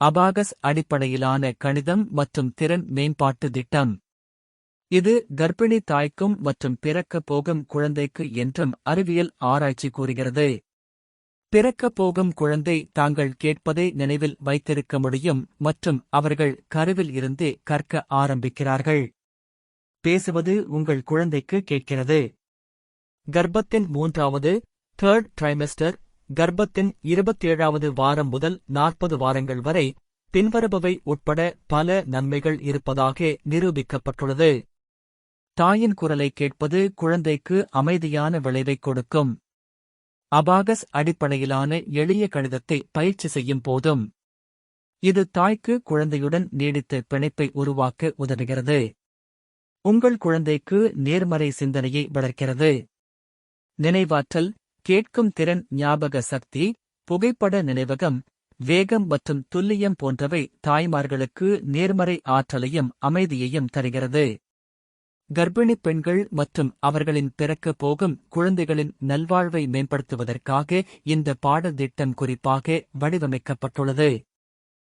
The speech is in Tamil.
அபாகஸ் அடிப்படையிலான கணிதம் மற்றும் திறன் மேம்பாட்டு திட்டம். இது கர்ப்பிணி தாய்க்கும் மற்றும் பிறக்கப் போகும் குழந்தைக்கு என்றும் அறிவியல் ஆராய்ச்சி கூறுகிறது. பிறக்கப் போகும் குழந்தை தாங்கள் கேட்பதை நினைவில் வைத்திருக்க முடியும் மற்றும் அவர்கள் கருவில் இருந்தே கற்க ஆரம்பிக்கிறார்கள். பேசுவது உங்கள் குழந்தைக்கு கேட்கிறது. கர்ப்பத்தின் மூன்றாவது தேர்ட் ட்ரைமெஸ்டர் கர்ப்பத்தின் இருபத்தேழாவது வாரம் முதல் நாற்பது வாரங்கள் வரை பின்வருபவை உட்பட பல நன்மைகள் இருப்பதாக நிரூபிக்கப்பட்டுள்ளது. தாயின் குரலை கேட்பது குழந்தைக்கு அமைதியான விளைவைக் கொடுக்கும். அபாகஸ் அடிப்படையிலான எளிய கணிதத்தை பயிற்சி செய்யும் போதும் இது தாய்க்கு குழந்தையுடன் நீடித்த பிணைப்பை உருவாக்க உதவுகிறது. உங்கள் குழந்தைக்கு நேர்மறை சிந்தனையை வளர்க்கிறது. நினைவாற்றல் கேட்கும் திறன் ஞாபக சக்தி புகைப்பட நினைவகம் வேகம் மற்றும் துல்லியம் போன்றவை தாய்மார்களுக்கு நேர்மறை ஆற்றலையும் அமைதியையும் தருகிறது. கர்ப்பிணிப் பெண்கள் மற்றும் அவர்களின் பிறக்கப் போகும் குழந்தைகளின் நல்வாழ்வை மேம்படுத்துவதற்காக இந்த பாடத்திட்டம் குறிப்பாக வடிவமைக்கப்பட்டுள்ளது.